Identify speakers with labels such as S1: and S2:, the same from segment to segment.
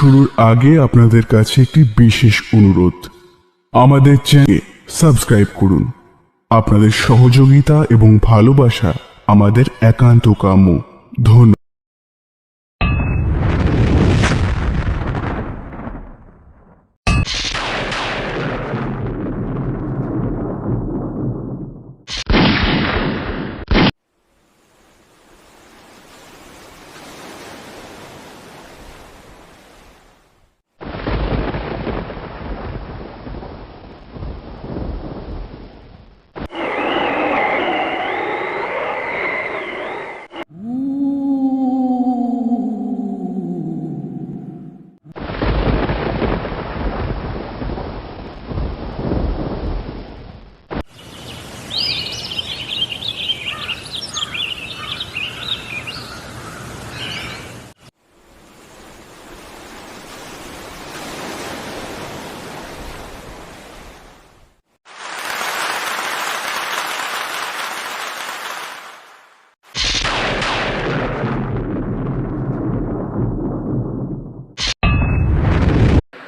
S1: শুরুর আগে আপনাদের কাছে একটি বিশেষ অনুরোধ। আমাদের চ্যানেল সাবস্ক্রাইব করুন। আপনাদের সহযোগিতা এবং ভালোবাসা আমাদের একান্ত কাম্য। ধন্যবাদ।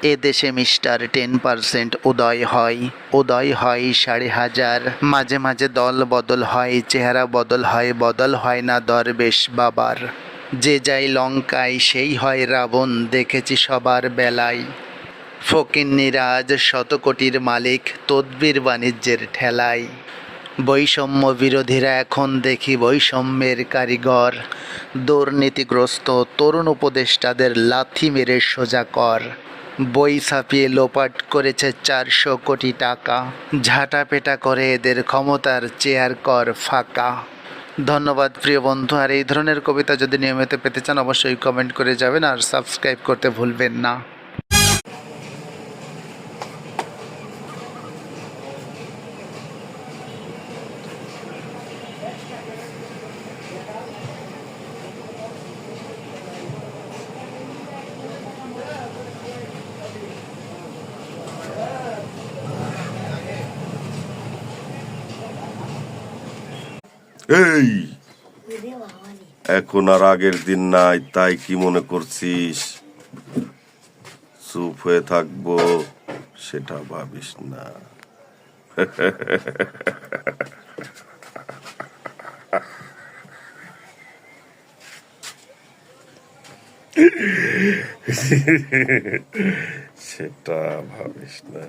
S2: এ দেশে মিস্টার টেন পার্সেন্ট উদয় হয়। উদয় হয় সাড়ে হাজার। মাঝে মাঝে দল বদল হয়, চেহারা বদল হয় বদল হয় না দরবেশ বাবার। যে যাই লঙ্কায়, সেই হয় রাবণ, দেখেছি সবার বেলায়। ফকির নিরাজ শত কোটির মালিক, তদ্বির বাণিজ্যের ঠেলায়। বৈষম্য বিরোধীরা এখন দেখি বৈষম্যের কারিগর। দুর্নীতিগ্রস্ত তরুণ উপদেষ্টাদের লাথি মেরে সোজা কর। বই ছাপিয়ে লোপাট করেছে চারশো কোটি টাকা। ঝাঁটাপেটা করে এদের ক্ষমতার চেয়ার কর ফাঁকা। ধন্যবাদ প্রিয় বন্ধু, আর এই ধরনের কবিতা যদি নিয়মিত পেতে চান, অবশ্যই কমেন্ট করে যাবেন আর সাবস্ক্রাইব করতে ভুলবেন না।
S3: এই, এখন আর আগের দিন নাই, তাই কি মনে করছিস? চুপ হয়ে থাকব, সেটা ভাবিস না। সেটা ভাবিস না।